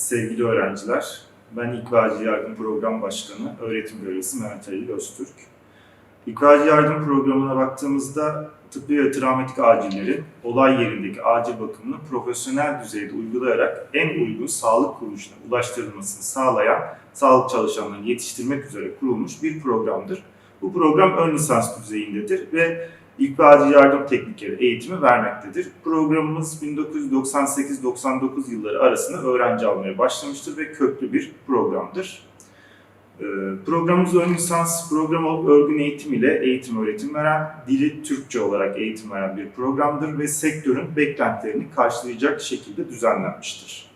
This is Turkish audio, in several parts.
Sevgili öğrenciler, ben Acil Yardım Program Başkanı, öğretim görevlisi Mehmet Ali Öztürk. Acil Yardım Programı'na baktığımızda tıbbi ve travmatik acillerin olay yerindeki acil bakımını profesyonel düzeyde uygulayarak en uygun sağlık kuruluşuna ulaştırılmasını sağlayan sağlık çalışanlarını yetiştirmek üzere kurulmuş bir programdır. Bu program ön lisans düzeyindedir ve İlk ve acil yardım teknikleri eğitimi vermektedir. Programımız 1998-99 yılları arasında öğrenci almaya başlamıştır ve köklü bir programdır. Ee, Programımız ön lisans program olup örgün eğitim ile eğitim öğretim veren, dili Türkçe olarak eğitim veren bir programdır ve sektörün beklentilerini karşılayacak şekilde düzenlenmiştir.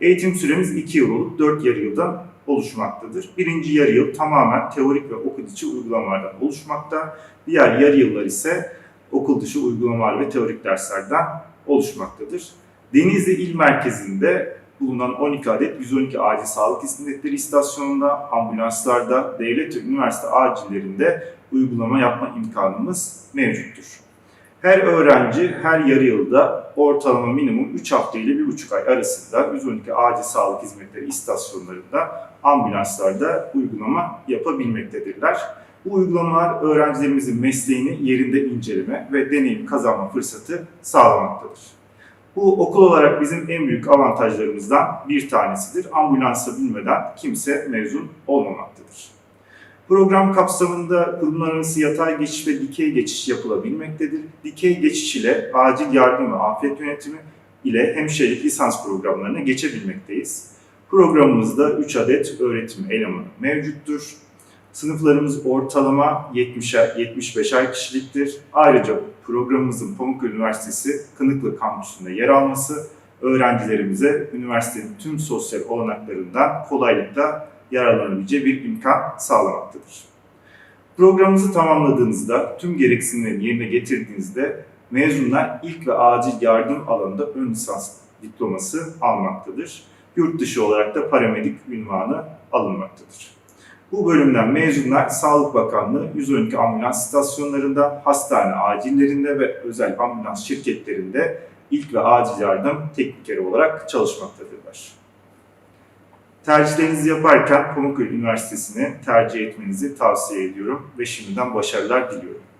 Eğitim süremiz 2 yıl olup 4 yarı yıldan oluşmaktadır. Birinci yarı yıl tamamen teorik ve okul içi uygulamalardan oluşmakta. Diğer yarı yıllar ise okul dışı uygulamalar ve teorik derslerden oluşmaktadır. Denizli İl Merkezi'nde bulunan 12 adet 112 acil sağlık hizmetleri istasyonunda, ambulanslarda, devlet ve üniversite acillerinde uygulama yapma imkanımız mevcuttur. Her öğrenci her yarı yılda ortalama minimum 3 hafta ile 1,5 ay arasında 112 acil sağlık hizmetleri istasyonlarında, ambulanslarda uygulama yapabilmektedirler. Bu uygulamalar öğrencilerimizin mesleğini yerinde inceleme ve deneyim kazanma fırsatı sağlamaktadır. Bu okul olarak bizim en büyük avantajlarımızdan bir tanesidir. Ambulansa bilmeden kimse mezun olmamaktadır. Program kapsamında kurumlar arası yatay geçiş ve dikey geçiş yapılabilmektedir. Dikey geçiş ile acil yardım ve afet yönetimi ile hemşirelik lisans programlarına geçebilmekteyiz. Programımızda 3 adet öğretim elemanı mevcuttur. Sınıflarımız ortalama 70'er 75'er kişiliktir. Ayrıca programımızın Pamukkale Üniversitesi Kınıklı kampüsünde yer alması öğrencilerimize üniversitenin tüm sosyal olanaklarından kolaylıkla yararlanabileceği bir imkan sağlamaktadır. Programımızı tamamladığınızda, tüm gereksinimleri yerine getirdiğinizde mezunlar ilk ve acil yardım alanında ön lisans diploması almaktadır. Yurt dışı olarak da paramedik ünvanı alınmaktadır. Bu bölümden mezunlar Sağlık Bakanlığı 112 ambulans istasyonlarında, hastane acillerinde ve özel ambulans şirketlerinde ilk ve acil yardım teknikeri olarak çalışmaktadırlar. Tercihlerinizi yaparken Pamukkale Üniversitesi'ni tercih etmenizi tavsiye ediyorum ve şimdiden başarılar diliyorum.